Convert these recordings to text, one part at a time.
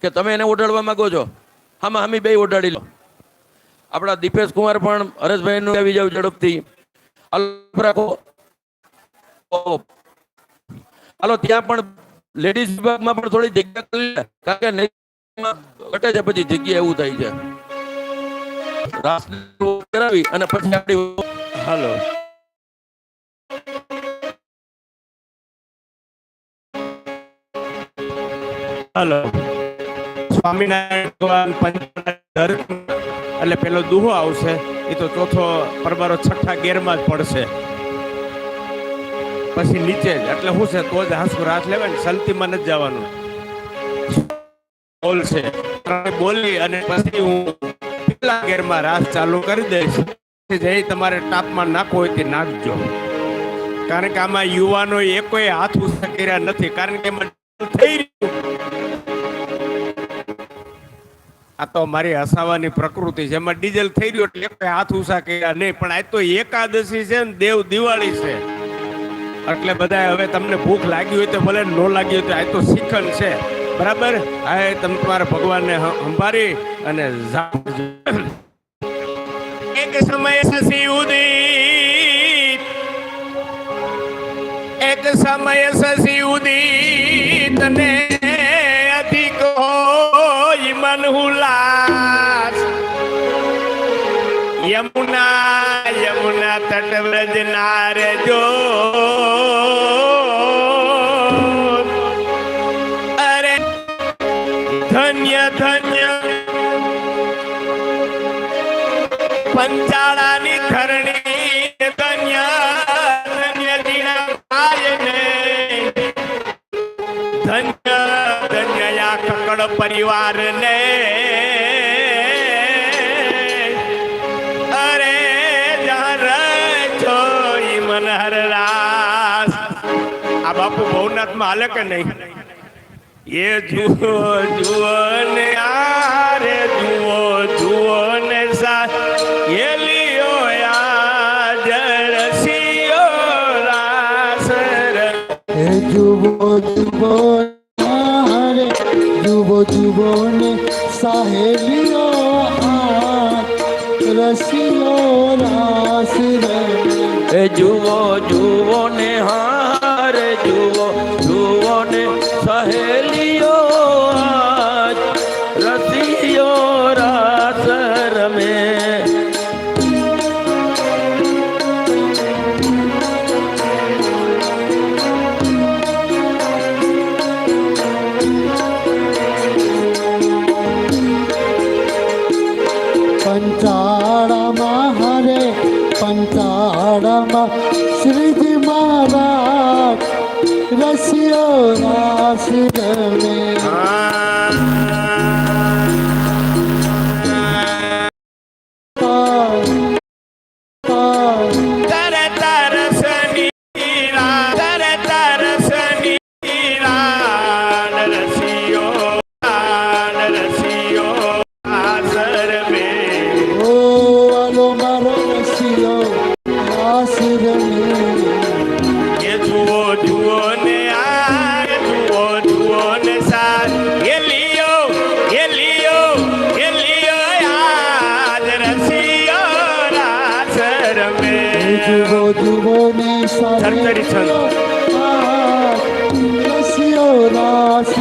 કે તમે એને ઓઢાડવા માંગો છો? હામાં હામી બે ઓઢાડી લો. આપણા દીપેશ કુમાર પણ હરેશભાઈનું આવી જાવ ઝડપથી. રાખો. હાલો, ત્યાં પણ લેડીઝ વિભાગમાં પણ થોડી જગ્યા કારણ કે ઘટે છે, પછી જગ્યા એવું થાય છે. રાસ કરાવી અને પછી આપણી હાલો. હાલો. સ્વામિનારાયણ એટલે પેલો દુહો આવશે, એ તો ચોથો પરબારો છઠ્ઠા ગેરમાં જ પડશે. પછી નીચે જ, એટલે શું છે તો જ હાંસુ રાત લેવાય ને સલતીમાં નથી જવાનું. બોલશે બોલી અને પછી હું કેટલા ગેરમાં રાસ ચાલુ કરી દઈશ. જે તમારે તાપમાન નાખવો હોય તે નાખજો. કારણ કે આમાં યુવાનો એકોય હાથ ઊંચા કર્યા નથી. કારણ કે એમાં થઈ રહ્યું આ તો મારી હસાવાની પ્રકૃતિ છે. એમાં ડીઝલ થઈ રહ્યું એટલે એકોય હાથ ઉષા કર્યા નહીં. પણ આ તો એકાદશી છે ને દેવ દિવાળી છે. એટલે બધા હવે તમને ભૂખ લાગી હોય તો ભલે ન લાગી હોય તો આ તો શિખન છે. બરાબર? આ તમે તમારા ભગવાનને સંભાળી અને એક સમય શશી ઉદિત એક સમય શશી ઉદિત ને હુલાસ યમુના યમુના તટ વ્રજ નાર જો. અરે ધન્ય ધન્ય. પંચાળાની ખરણી પરિવારને. અરે જહાં છો ઈ મનહર રાસ. આ બાપુ ભવનાથમાં હાલે કે નહીં? એ જુઓ જુઓ ને આરે જુઓ જુઓ ને સા એ લિયો યા જરસિયો રાસર હે જુબો જુબો હરે જુબો જુબો ને સાહેલીઓ હાથ રસીલો રાસ રે એ જુઓ જુઓ ને હારે જુઓ જુઓ पंचाणम हरे पंचाणम श्रीजी महाराज रसियो राशि में ને ધરધરી છંદ. રસિયો રાસ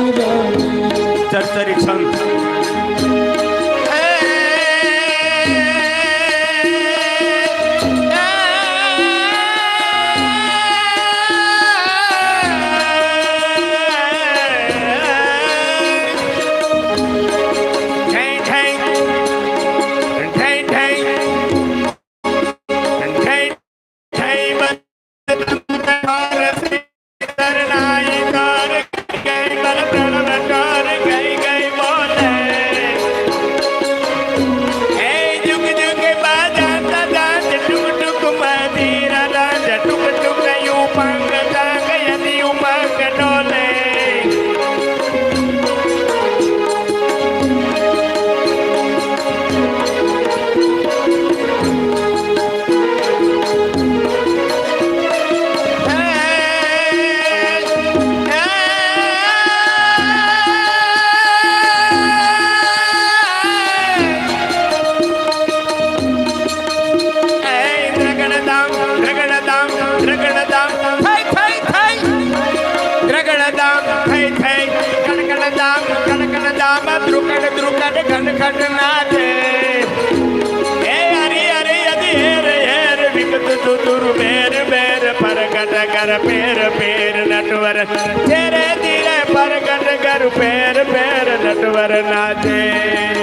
એ ખનખટ નાચે એ હરી હરી અધી હેર હેર વિકત ચતુર બેર બેર પરગટ કર પેર પેર નટવર. ધીરે ધીરે પરગટ કર પેર પેર નટવર નાચે.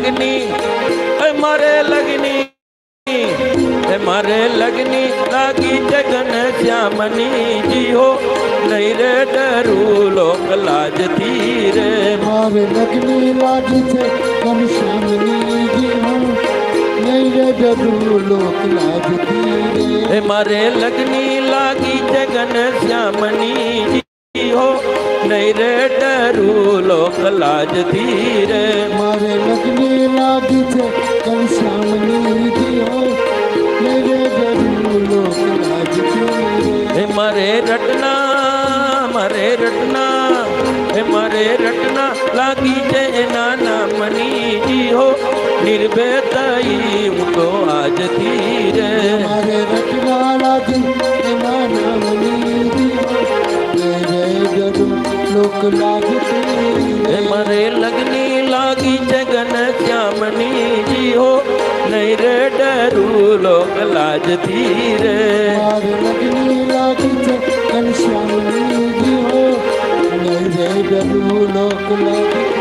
લગની મારે લગની મારે લગની લાગી જગન શ્યામની જીઓ નહીં રે ડરું લોક લાજતી રે. મારે લગની લાગી છે ઘનશ્યામની જીવો નહીં રે ડરું લોક લાજતી રે. મારે લગની લાગી જગન શ્યામની જીઓ નહીં રે ડરું લોક લાજ ધીરે. મારે લગ્ની લાજ છે ઘનશ્યામની જીવો નહીં રે ડરું લોક લાજતી હે મારે રટના મારે રટના હે મારે રટના લાગી છે એના નામની જીહો નિર્ભેતઈ હું તો આજ ધીરે. મારે રટના લાગી એના ડરું લોક લાગતે મરે લગની લાગી જગન ગન શ્યામની જીઓ નહીં રે ડરું લોક લાજથી રે લગની લગ્ની લાગી જગન શ્યામની જીઓ નહીં રે ડરું લોક લાગતી